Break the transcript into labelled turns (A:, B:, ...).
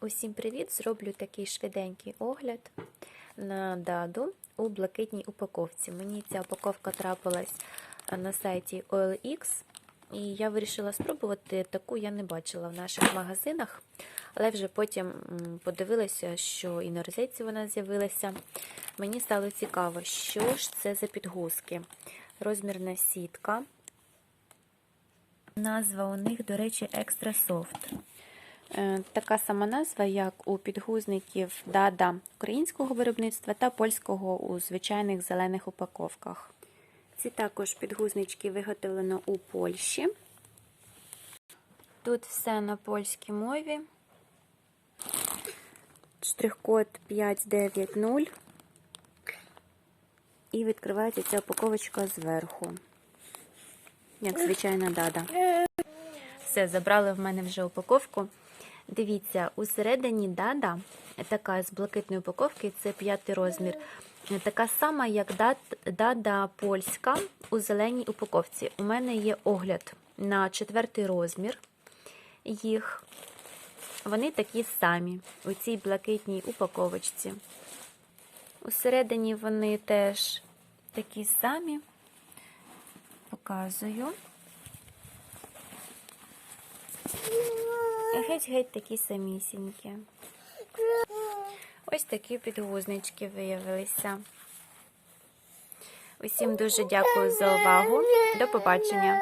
A: Усім привіт! Зроблю такий швиденький огляд на даду у блакитній упаковці. Мені ця упаковка трапилась на сайті OLX, і я вирішила спробувати таку я не бачила в наших магазинах, але вже потім подивилася, що і на розетці вона з'явилася. Мені стало цікаво, що ж це за підгузки. Розмірна сітка. Назва у них, до речі, Extra Soft. Е, Така сама назва, як у підгузників Дада українського виробництва та польського у звичайних зелених упаковках. Ці також підгузнички виготовлено у Польщі. Тут все на польській мові. Штрих-код 590. І відкривається ця упаковочка зверху. Як звичайна дада. Все, забрали в мене вже упаковку. Дивіться, усередині дада, така з блакитної упаковки, це п'ятий розмір. Така сама, як дада польська у зеленій упаковці. У мене є огляд на четвертий розмір їх. Вони такі самі у цій блакитній упаковочці. Усередині вони теж такі самі. Показую. Геть-геть такі самісінькі. Ось такі підгузнички виявилися. Усім дуже дякую за увагу. До побачення.